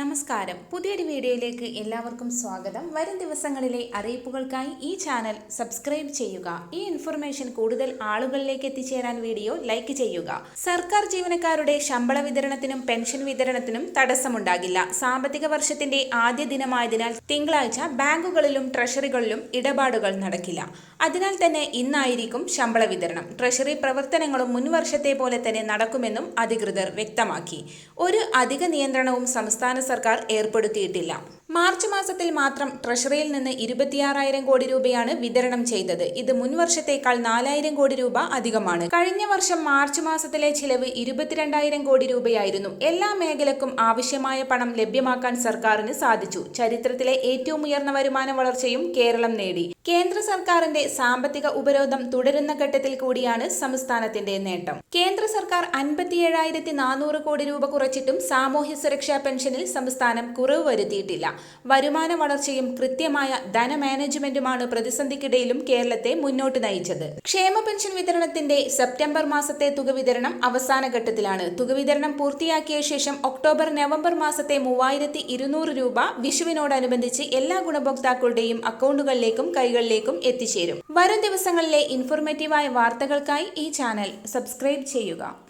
നമസ്കാരം. പുതിയൊരു വീഡിയോയിലേക്ക് എല്ലാവർക്കും സ്വാഗതം. വരും ദിവസങ്ങളിലെ അറിയിപ്പുകൾക്കായി ഈ ചാനൽ സബ്സ്ക്രൈബ് ചെയ്യുക. ഈ ഇൻഫർമേഷൻ കൂടുതൽ ആളുകളിലേക്ക് എത്തിച്ചേരാൻ വീഡിയോ ലൈക്ക് ചെയ്യുക. സർക്കാർ ജീവനക്കാരുടെ ശമ്പള വിതരണത്തിനും പെൻഷൻ വിതരണത്തിനും തടസ്സമുണ്ടാകില്ല. സാമ്പത്തിക വർഷത്തിന്റെ ആദ്യ ദിനമായതിനാൽ തിങ്കളാഴ്ച ബാങ്കുകളിലും ട്രഷറികളിലും ഇടപാടുകൾ നടക്കില്ല. അതിനാൽ തന്നെ ഇന്നായിരിക്കും ശമ്പള വിതരണം. ട്രഷറി പ്രവർത്തനങ്ങളും മുൻവർഷത്തെ പോലെ തന്നെ നടക്കുമെന്നും അധികൃതർ വ്യക്തമാക്കി. ഒരു അധിക നിയന്ത്രണവും സംസ്ഥാന സർക്കാർ ഏർപ്പെടുത്തിയിട്ടില്ല മാർച്ച് മാസത്തിൽ മാത്രം ട്രഷറിയിൽ നിന്ന് ഇരുപത്തിയാറായിരം കോടി രൂപയാണ് വിതരണം ചെയ്തത്. ഇത് മുൻവർഷത്തേക്കാൾ നാലായിരം കോടി രൂപ അധികമാണ്. കഴിഞ്ഞ വർഷം മാർച്ച് മാസത്തിലെ ചിലവ് ഇരുപത്തിരണ്ടായിരം കോടി രൂപയായിരുന്നു. എല്ലാ മേഖലക്കും ആവശ്യമായ പണം ലഭ്യമാക്കാൻ സർക്കാരിന് സാധിച്ചു. ചരിത്രത്തിലെ ഏറ്റവും ഉയർന്ന വരുമാന വളർച്ചയും കേരളം നേടി. കേന്ദ്ര സർക്കാരിന്റെ സാമ്പത്തിക ഉപരോധം തുടരുന്ന ഘട്ടത്തിൽ കൂടിയാണ് സംസ്ഥാനത്തിന്റെ നേട്ടം. കേന്ദ്ര സർക്കാർ അൻപത്തിയേഴായിരത്തി നാനൂറ് കോടി രൂപ കുറച്ചിട്ടും സാമൂഹ്യ സുരക്ഷാ പെൻഷനിൽ സംസ്ഥാനം കുറവ് വരുത്തിയിട്ടില്ല. വരുമാന വളർച്ചയും കൃത്യമായ ധനമാനേജ്മെന്റുമാണ് പ്രതിസന്ധിക്കിടയിലും കേരളത്തെ മുന്നോട്ട് നയിച്ചത്. ക്ഷേമ പെൻഷൻ വിതരണത്തിന്റെ സെപ്റ്റംബർ മാസത്തെ തുക വിതരണം അവസാന ഘട്ടത്തിലാണ്. തുക വിതരണം പൂർത്തിയാക്കിയ ശേഷം ഒക്ടോബർ നവംബർ മാസത്തെ മൂവായിരത്തി ഇരുന്നൂറ് രൂപ വിഷുവിനോടനുബന്ധിച്ച് എല്ലാ ഗുണഭോക്താക്കളുടെയും അക്കൗണ്ടുകളിലേക്കും കൈകളിലേക്കും എത്തിച്ചേരും. വരും ദിവസങ്ങളിലെ ഇൻഫോർമേറ്റീവായ വാർത്തകൾക്കായി ഈ ചാനൽ സബ്സ്ക്രൈബ് ചെയ്യുക.